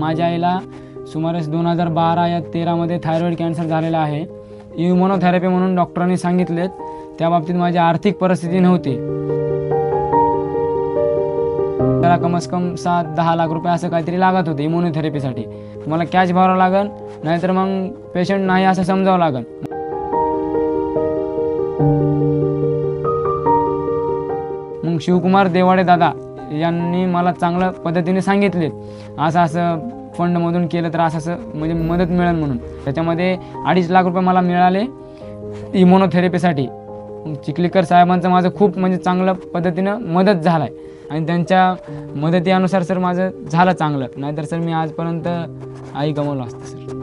माझ्या आईला सुमारे दोन हजार बारा या तेरामध्ये थायरॉईड कॅन्सर झालेला आहे. इम्युनोथेरपी म्हणून डॉक्टरांनी सांगितलेत त्या बाबतीत माझी आर्थिक परिस्थिती नव्हती. त्याला कमस कम सात दहा लाख रुपये असं काहीतरी लागत होते इम्युनोथेरपीसाठी मला कॅश भरावं लागेल नाहीतर मग पेशंट नाही असं समजावं लागेल. मग शिवकुमार देवाडे दादा यांनी मला चांगल्या पद्धतीने सांगितले. असं असं फंडमधून केलं तर असं असं म्हणजे मदत मिळेल म्हणून. त्याच्यामध्ये अडीच लाख रुपये मला मिळाले इमोनोथेरपीसाठी चिखलीकर साहेबांचं माझं खूप म्हणजे चांगल्या पद्धतीनं मदत झाला आहे आणि त्यांच्या मदतीनुसार सर माझं झालं चांगलं. नाहीतर सर मी आजपर्यंत आई गमावलं असतं सर.